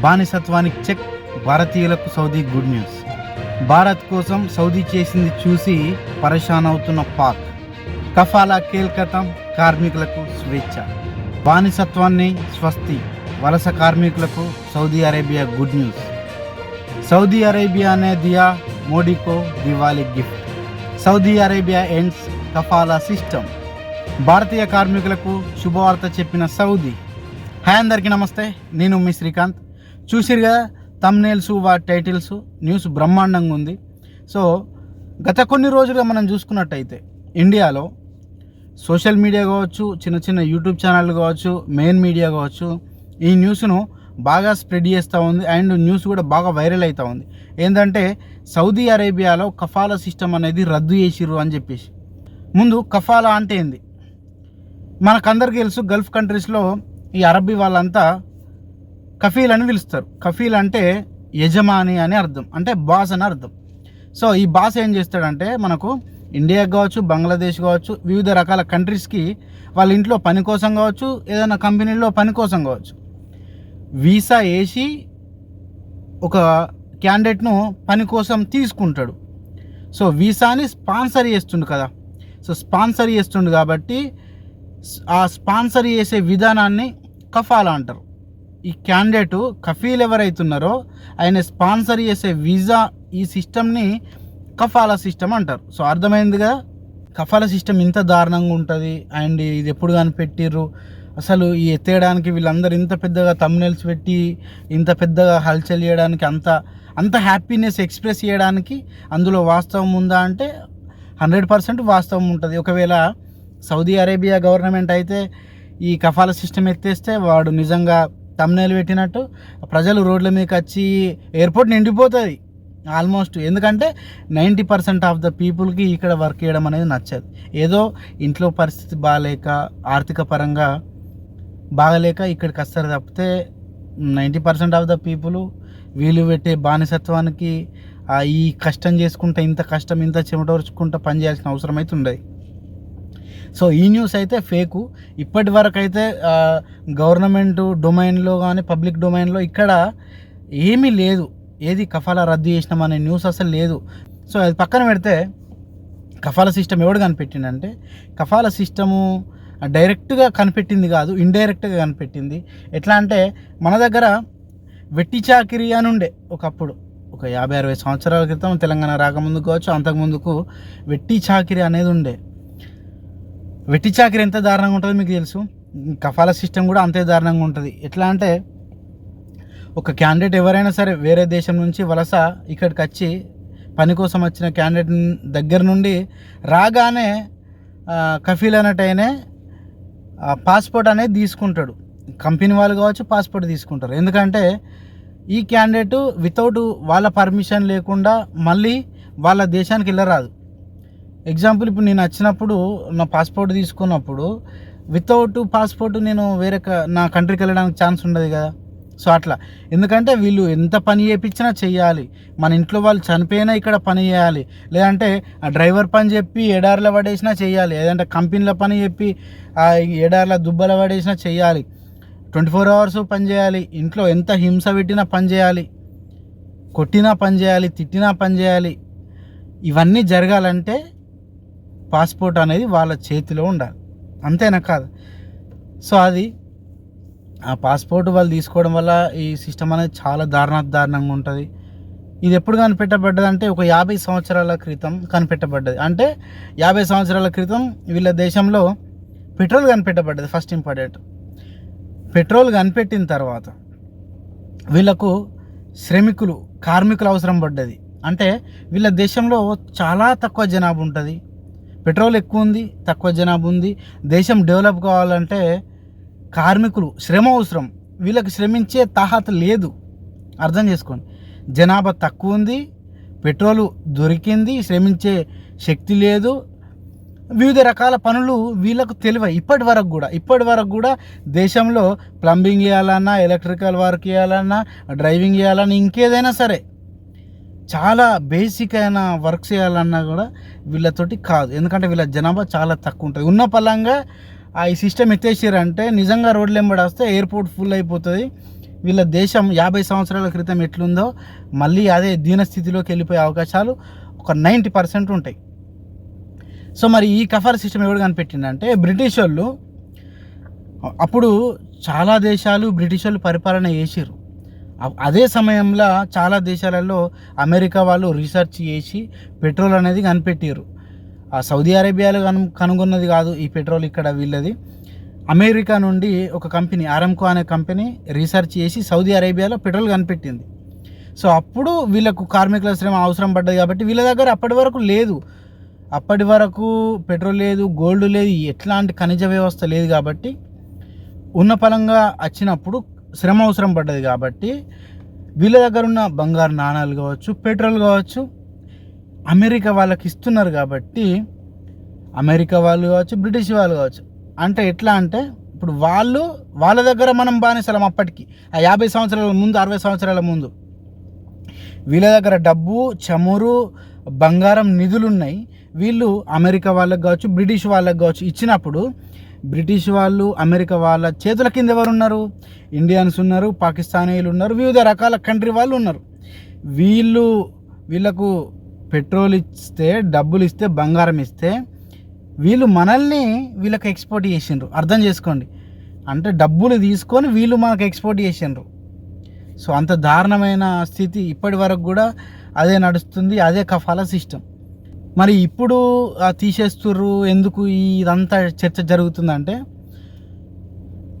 బానిసత్వానికి check భారతీయులకు Saudi good news. Bharat కోసం Saudi చేసింది చూసి పరేషాన్ అవుతున్న పాక్. కఫాలా కీలకతం కార్మికులకు స్వేచ్ఛ. బానిసత్వాన్ని స్వస్తి వలస కార్మికులకు Saudi Arabia good news. Saudi Arabia అనే దియా మోడీకో Diwali gift. Saudi Arabia ends కఫాలా system. భారతీయ కార్మికులకు శుభవార్త చెప్పిన సౌదీ. హాయ్ అందరికీ నమస్తే నేను మీ శ్రీకాంత్. చూసిరుగా తమ్నేల్స్ వా టైటిల్స్ న్యూస్ బ్రహ్మాండంగా ఉంది. సో గత కొన్ని రోజులుగా మనం చూసుకున్నట్టయితే ఇండియాలో సోషల్ మీడియా కావచ్చు చిన్న చిన్న యూట్యూబ్ ఛానల్ కావచ్చు మెయిన్ మీడియా కావచ్చు ఈ న్యూస్ను బాగా స్ప్రెడ్ చేస్తూ ఉంది. అండ్ న్యూస్ కూడా బాగా వైరల్ అవుతూ ఉంది. ఏంటంటే సౌదీ అరేబియాలో కఫాలా సిస్టమ్ అనేది రద్దు చేసిర్రు అని చెప్పేసి. ముందు కఫాలా అంటే ఏంది? మనకందరికీ తెలుసు గల్ఫ్ కంట్రీస్లో ఈ అరబ్బీ వాళ్ళంతా కఫీల్ అని పిలుస్తారు. కఫీల్ అంటే యజమాని అని అర్థం. అంటే బాస్ అని అర్థం. సో ఈ బాస్ ఏం చేస్తాడంటే మనకు ఇండియా కావచ్చు బంగ్లాదేశ్ కావచ్చు వివిధ రకాల కంట్రీస్కి వాళ్ళ ఇంట్లో పని కోసం కావచ్చు ఏదైనా కంపెనీలో పని కోసం కావచ్చు. వీసా వేసి ఒక క్యాండిడేట్ను పని కోసం తీసుకుంటాడు. సో వీసాని స్పాన్సర్ చేస్తుండు కదా. సో స్పాన్సర్ చేస్తుండు కాబట్టి ఆ స్పాన్సర్ చేసే విధానాన్ని కఫాలా అంటారు. ఈ క్యాండిడేట్ కఫీల్ ఎవరైతున్నారో ఆయన స్పాన్సర్ చేసే వీసా ఈ సిస్టమ్ని కఫాలా సిస్టమ్ అంటారు. సో అర్థమైంది కదా కఫాలా సిస్టమ్ ఇంత దారుణంగా ఉంటుంది. అండ్ ఇది ఎప్పుడు కనిపెట్టిర్రు? అసలు ఈ ఎత్తేయడానికి వీళ్ళందరూ ఇంత పెద్దగా తమ్నెల్స్ పెట్టి ఇంత పెద్దగా హల్చల్ చేయడానికి అంత అంత హ్యాపీనెస్ ఎక్స్ప్రెస్ చేయడానికి అందులో వాస్తవం ఉందా అంటే హండ్రెడ్ పర్సెంట్ వాస్తవం ఉంటుంది. ఒకవేళ సౌదీ అరేబియా గవర్నమెంట్ అయితే ఈ కఫాల సిస్టమ్ ఎత్తేస్తే వాడు నిజంగా తమ్నేలు పెట్టినట్టు ప్రజలు రోడ్ల మీదకి వచ్చి ఎయిర్పోర్ట్ నిండిపోతుంది. ఆల్మోస్ట్ ఎందుకంటే నైంటీ పర్సెంట్ ఆఫ్ ద పీపుల్కి ఇక్కడ వర్క్ చేయడం అనేది నచ్చదు. ఏదో ఇంట్లో పరిస్థితి బాగాలేక ఆర్థిక పరంగా బాగలేక ఇక్కడికి వస్తారు తప్పితే ninety percent of the people వీలు పెట్టే బానిసత్వానికి ఈ కష్టం చేసుకుంటా ఇంత కష్టం ఇంత చెమటోర్చుకుంటా పని చేయాల్సిన అవసరం అయితే ఉండదు. సో ఈ న్యూస్ అయితే ఫేకు ఇప్పటి వరకు అయితే గవర్నమెంట్ డొమైన్లో కానీ పబ్లిక్ డొమైన్లో ఇక్కడ ఏమీ లేదు. ఏది కఫాలా రద్దు చేసినాం అనే న్యూస్ అసలు లేదు. సో అది పక్కన పెడితే కఫాల సిస్టమ్ ఎవడు కనిపెట్టిండంటే కఫాల సిస్టము డైరెక్ట్గా కనిపెట్టింది కాదు ఇండైరెక్ట్గా కనిపెట్టింది. ఎట్లా అంటే మన దగ్గర వెట్టి చాకిరి అని ఉండే ఒకప్పుడు. ఒక యాభై అరవై సంవత్సరాల క్రితం తెలంగాణ రాకముందు కావచ్చు అంతకుముందుకు వెట్టి చాకిరి అనేది ఉండే. వెట్టి చాకిరి ఎంత దారుణంగా ఉంటుందో మీకు తెలుసు. కఫాలా సిస్టమ్ కూడా అంతే దారుణంగా ఉంటుంది. ఎట్లా అంటే ఒక క్యాండిడేట్ ఎవరైనా సరే వేరే దేశం నుంచి వలస ఇక్కడికి వచ్చి పని కోసం వచ్చిన క్యాండిడేట్ దగ్గర నుండి రాగానే కఫీల్ అన్నట్టయినే పాస్పోర్ట్ అనేది తీసుకుంటాడు. కంపెనీ వాళ్ళు కావచ్చు పాస్పోర్ట్ తీసుకుంటారు. ఎందుకంటే ఈ క్యాండిడేట్ వితౌట్ వాళ్ళ పర్మిషన్ లేకుండా మళ్ళీ వాళ్ళ దేశానికి వెళ్ళరాదు. ఎగ్జాంపుల్ ఇప్పుడు నేను వచ్చినప్పుడు నా పాస్పోర్ట్ తీసుకున్నప్పుడు వితౌట్ పాస్పోర్ట్ నేను వేరే క- నా కంట్రీకి వెళ్ళడానికి ఛాన్స్ ఉండదు కదా. సో అట్లా. ఎందుకంటే వీళ్ళు ఎంత పని చేయించినా చెయ్యాలి. మన ఇంట్లో వాళ్ళు చనిపోయినా ఇక్కడ పని చేయాలి. లేదంటే ఆ డ్రైవర్ పని చెప్పి ఎడారిలో పడేసినా చెయ్యాలి. లేదంటే కంపెనీల పని చెప్పి ఆ ఎడార్ల దుబ్బల పడేసినా చెయ్యాలి. ట్వంటీ ఫోర్ అవర్స్ పని చేయాలి. ఇంట్లో ఎంత హింస పెట్టినా పని చేయాలి. కొట్టినా పని చేయాలి. తిట్టినా పని చేయాలి. ఇవన్నీ జరగాలంటే పాస్పోర్ట్ అనేది వాళ్ళ చేతిలో ఉండాలి. అంతేనా కాదు. సో అది ఆ పాస్పోర్ట్ వాళ్ళు తీసుకోవడం వల్ల ఈ సిస్టమ్ అనేది చాలా దారుణ దారుణంగా ఉంటుంది. ఇది ఎప్పుడు కనిపెట్టబడ్డది అంటే ఒక యాభై సంవత్సరాల క్రితం కనిపెట్టబడ్డది. అంటే యాభై సంవత్సరాల క్రితం వీళ్ళ దేశంలో పెట్రోల్ కనిపెట్టబడ్డది ఫస్ట్ ఇంపార్టెంట్. పెట్రోల్ కనిపెట్టిన తర్వాత వీళ్ళకు శ్రమికులు కార్మికులు అవసరం పడ్డది. అంటే వీళ్ళ దేశంలో చాలా తక్కువ జనాభా ఉంటుంది. పెట్రోల్ ఎక్కువ ఉంది తక్కువ జనాభా ఉంది దేశం డెవలప్ కావాలంటే కార్మికులు శ్రమ అవసరం. వీళ్ళకి శ్రమించే తాహత లేదు. అర్థం చేసుకోండి. జనాభా తక్కువ ఉంది పెట్రోలు దొరికింది శ్రమించే శక్తి లేదు. వివిధ రకాల పనులు వీళ్ళకు తెలివ ఇప్పటి వరకు కూడా ఇప్పటి వరకు కూడా దేశంలో ప్లంబింగ్ చేయాలన్నా ఎలక్ట్రికల్ వర్క్ చేయాలన్నా డ్రైవింగ్ చేయాలన్నా ఇంకేదైనా సరే చాలా బేసిక్ అయిన వర్క్ చేయాలన్నా కూడా వీళ్ళతోటి కాదు. ఎందుకంటే వీళ్ళ జనాభా చాలా తక్కువ ఉంటుంది. ఉన్న పలంగా ఆ ఈ సిస్టమ్ ఎత్తేసారంటే నిజంగా రోడ్లు ఎంబడి వస్తే ఎయిర్పోర్ట్ ఫుల్ అయిపోతుంది. వీళ్ళ దేశం యాభై సంవత్సరాల క్రితం ఎట్లుందో మళ్ళీ అదే దీనస్థితిలోకి వెళ్ళిపోయే అవకాశాలు ఒక నైంటీ పర్సెంట్ ఉంటాయి. సో మరి ఈ కఫర్ సిస్టమ్ ఎవరు కనిపెట్టిందంటే బ్రిటిష్ వాళ్ళు అప్పుడు చాలా దేశాలు బ్రిటిష్ వాళ్ళు పరిపాలన చేసిర్రు. అదే సమయంలో చాలా దేశాలలో అమెరికా వాళ్ళు రీసెర్చ్ చేసి పెట్రోల్ అనేది కనిపెట్టారు ఆ సౌదీ అరేబియాలో కను కనుగొన్నది కాదు ఈ పెట్రోల్ ఇక్కడ వీళ్ళది. అమెరికా నుండి ఒక కంపెనీ ఆరంకో అనే కంపెనీ రీసెర్చ్ చేసి సౌదీ అరేబియాలో పెట్రోల్ కనిపెట్టింది. సో అప్పుడు వీళ్ళకు కార్మికుల శ్రమ అవసరం పడ్డది కాబట్టి వీళ్ళ దగ్గర అప్పటి వరకు లేదు. అప్పటి వరకు పెట్రోల్ లేదు గోల్డ్ లేదు ఎట్లాంటి ఖనిజ వ్యవస్థ లేదు కాబట్టి ఉన్న పలంగా వచ్చినప్పుడు శ్రమ అవసరం పడ్డది కాబట్టి వీళ్ళ దగ్గర ఉన్న బంగారు నాణాలు కావచ్చు పెట్రోల్ కావచ్చు అమెరికా వాళ్ళకి ఇస్తున్నారు కాబట్టి అమెరికా వాళ్ళు కావచ్చు బ్రిటిష్ వాళ్ళు కావచ్చు. అంటే ఎట్లా అంటే ఇప్పుడు వాళ్ళు వాళ్ళ దగ్గర మనం బానిసలం అప్పటికి ఆ యాభై సంవత్సరాల ముందు అరవై సంవత్సరాల ముందు. వీళ్ళ దగ్గర డబ్బు చమురు బంగారం నిధులు ఉన్నాయి వీళ్ళు అమెరికా వాళ్ళకి కావచ్చు బ్రిటిష్ వాళ్ళకి కావచ్చు ఇచ్చినప్పుడు బ్రిటిష్ వాళ్ళు అమెరికా వాళ్ళ చేతుల కింద ఎవరు ఉన్నారు ఇండియన్స్ ఉన్నారు పాకిస్తానీలు ఉన్నారు వివిధ రకాల కంట్రీ వాళ్ళు ఉన్నారు. వీళ్ళు వీళ్ళకు పెట్రోల్ ఇస్తే డబ్బులు ఇస్తే బంగారం ఇస్తే వీళ్ళు మనల్ని వీళ్ళకి ఎక్స్పోర్ట్ చేసిండ్రు. అర్థం చేసుకోండి. అంటే డబ్బులు తీసుకొని వీళ్ళు మనకు ఎక్స్పోర్ట్ చేసిండ్రు. సో అంత దారుణమైన స్థితి ఇప్పటి వరకు కూడా అదే నడుస్తుంది అదే కఫాల సిస్టమ్. మరి ఇప్పుడు తీసేస్తుర్రు ఎందుకు ఇదంతా చర్చ జరుగుతుందంటే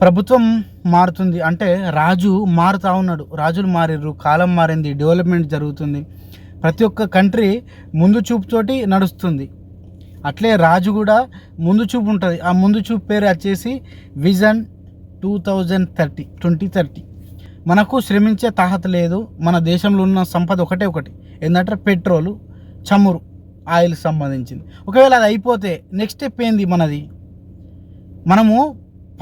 ప్రభుత్వం మారుతుంది. అంటే రాజు మారుతా ఉన్నాడు. రాజులు మారిర్రు కాలం మారింది డెవలప్మెంట్ జరుగుతుంది. ప్రతి ఒక్క కంట్రీ ముందు చూపుతోటి నడుస్తుంది. అట్లే రాజు కూడా ముందు చూపు ఉంటుంది. ఆ ముందు చూపు పేరు వచ్చేసి vision two thousand thirty twenty thirty మనకు శ్రమించే తాహత లేదు. మన దేశంలో ఉన్న సంపద ఒకటే ఒకటి. ఏంటంటే పెట్రోలు చమురు. ఆయిల్ సంబంధించింది. ఒకవేళ అది అయిపోతే నెక్స్ట్ స్టెప్ ఏంది మనది? మనము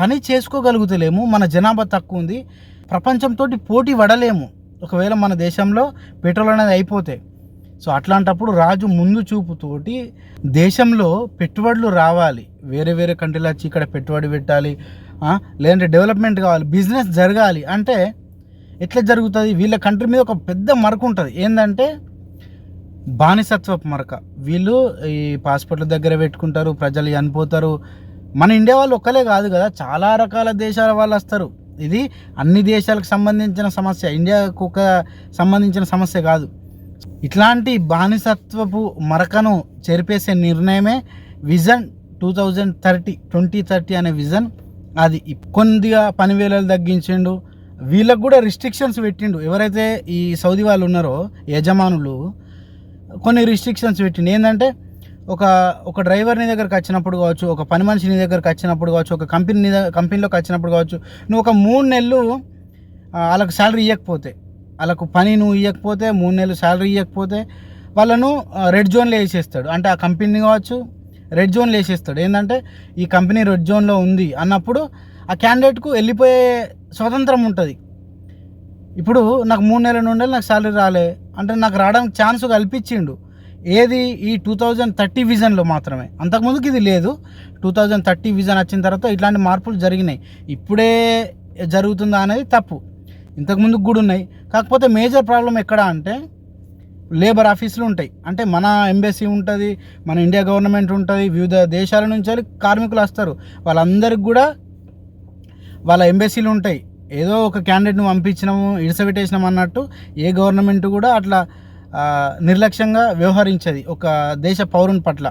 పని చేసుకోగలుగుతలేము మన జనాభా తక్కువ ఉంది ప్రపంచంతో పోటీ పడలేము. ఒకవేళ మన దేశంలో పెట్రోల్ అనేది అయిపోతే. సో అట్లాంటప్పుడు రాజు ముందు చూపుతోటి దేశంలో పెట్టుబడులు రావాలి. వేరే వేరే కంట్రీలో వచ్చి ఇక్కడ పెట్టుబడి పెట్టాలి లేదంటే డెవలప్మెంట్ కావాలి బిజినెస్ జరగాలి. అంటే ఎట్లా జరుగుతుంది? వీళ్ళ కంట్రీ మీద ఒక పెద్ద మరకు ఉంటుంది. ఏంటంటే బానిసత్వపు మరక. వీళ్ళు ఈ పాస్పోర్ట్ల దగ్గర పెట్టుకుంటారు ప్రజలు చనిపోతారు. మన ఇండియా వాళ్ళు ఒక్కలే కాదు కదా చాలా రకాల దేశాల వాళ్ళు వస్తారు. ఇది అన్ని దేశాలకు సంబంధించిన సమస్య ఇండియాకు ఒక సంబంధించిన సమస్య కాదు. ఇట్లాంటి బానిసత్వపు మరకను చెరిపేసే నిర్ణయమే vision two thousand thirty twenty thirty అనే విజన్. అది కొద్దిగా పనివేలలు తగ్గించిండు. వీళ్ళకు కూడా రిస్ట్రిక్షన్స్ పెట్టిండు. ఎవరైతే ఈ సౌదీ వాళ్ళు ఉన్నారో యజమానులు కొన్ని రిస్ట్రిక్షన్స్ పెట్టింది ఏంటంటే ఒక ఒక డ్రైవర్ నీ దగ్గరకు వచ్చినప్పుడు కావచ్చు ఒక పని మనిషి నీ దగ్గరకు వచ్చినప్పుడు కావచ్చు ఒక కంపెనీ నీ కంపెనీలోకి వచ్చినప్పుడు కావచ్చు నువ్వు ఒక మూడు నెలలు వాళ్ళకు శాలరీ ఇవ్వకపోతే వాళ్ళకు పని నువ్వు ఇవ్వకపోతే మూడు నెలలు శాలరీ ఇవ్వకపోతే వాళ్ళను రెడ్ జోన్లో వేసేస్తాడు. అంటే ఆ కంపెనీ కావచ్చు రెడ్ జోన్లో వేసేస్తాడు. ఏంటంటే ఈ కంపెనీ రెడ్ జోన్లో ఉంది అన్నప్పుడు ఆ క్యాండిడేట్కు వెళ్ళిపోయే స్వతంత్రం ఉంటుంది. ఇప్పుడు నాకు మూడు నెలల నుండి నాకు శాలరీ రాలే అంటే నాకు రావడానికి ఛాన్స్ కల్పించిండు. ఏది? ఈ టూ థౌజండ్ థర్టీ విజన్లో మాత్రమే. అంతకుముందుకు ఇది లేదు. టూ థౌజండ్ థర్టీ విజన్ వచ్చిన తర్వాత ఇట్లాంటి మార్పులు జరిగినాయి. ఇప్పుడే జరుగుతుందా అనేది తప్పు. ఇంతకుముందుకు కూడా ఉన్నాయి. కాకపోతే మేజర్ ప్రాబ్లం ఎక్కడ అంటే లేబర్ ఆఫీసులు ఉంటాయి. అంటే మన ఎంబసీ ఉంటుంది మన ఇండియా గవర్నమెంట్ ఉంటుంది వివిధ దేశాల నుంచి కార్మికులు వస్తారు. వాళ్ళందరికి కూడా వాళ్ళ ఎంబసీలు ఉంటాయి. ఏదో ఒక క్యాండిడేట్ను పంపించినాము ఇడిసబెట్టేసినాం అన్నట్టు ఏ గవర్నమెంట్ కూడా అట్లా నిర్లక్ష్యంగా వ్యవహరించేది ఒక దేశ పౌరుని పట్ల.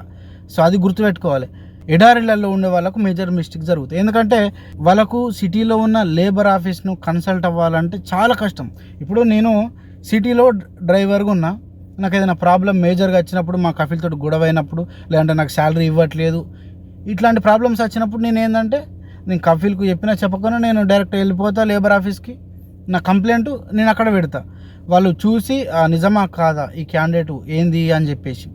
సో అది గుర్తుపెట్టుకోవాలి. ఎడారిలలో ఉండే వాళ్ళకు మేజర్ మిస్టేక్ జరుగుతాయి. ఎందుకంటే వాళ్ళకు సిటీలో ఉన్న లేబర్ ఆఫీస్ను కన్సల్ట్ అవ్వాలంటే చాలా కష్టం. ఇప్పుడు నేను సిటీలో డ్రైవర్గా ఉన్నా నాకు ఏదైనా ప్రాబ్లం మేజర్గా వచ్చినప్పుడు మా కఫీలతో గొడవ అయినప్పుడు లేదంటే నాకు శాలరీ ఇవ్వట్లేదు ఇట్లాంటి ప్రాబ్లమ్స్ వచ్చినప్పుడు నేను ఏంటంటే నేను కఫీల్కు చెప్పినా చెప్పకుండా నేను డైరెక్ట్ వెళ్ళిపోతా లేబర్ ఆఫీస్కి. నా కంప్లైంట్ నేను అక్కడ పెడతా. వాళ్ళు చూసి "ఆ, నిజమా కాదా ఈ క్యాండిడేట్? ఏంది? అని చెప్పేసి.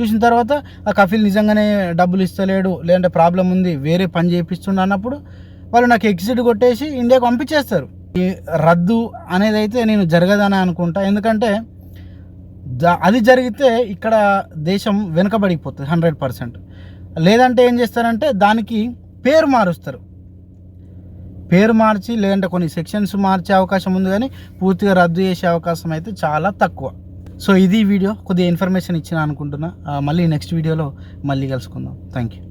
చూసిన తర్వాత ఆ కఫీల్ నిజంగానే డబ్బులు ఇస్తలేడు లేదంటే ప్రాబ్లం ఉంది వేరే పని చేపిస్తుండ అన్నప్పుడు వాళ్ళు నాకు ఎగ్జిట్ కొట్టేసి ఇండియాకి పంపించేస్తారు. ఈ రద్దు అనేది అయితే నేను జరగదని అనుకుంటా. ఎందుకంటే అది జరిగితే ఇక్కడ దేశం వెనుకబడిపోతుంది హండ్రెడ్ పర్సెంట్. లేదంటే ఏం చేస్తారంటే దానికి పేరు మారుస్తారు. పేరు మార్చి లేదంటే కొన్ని సెక్షన్స్ మార్చే అవకాశం ఉంది కానీ పూర్తిగా రద్దు చేసే అవకాశం అయితే చాలా తక్కువ. సో ఇది వీడియో కొద్దిగా ఇన్ఫర్మేషన్ ఇచ్చిన అనుకుంటున్నా. మళ్ళీ నెక్స్ట్ వీడియోలో మళ్ళీ కలుసుకుందాం. Thank you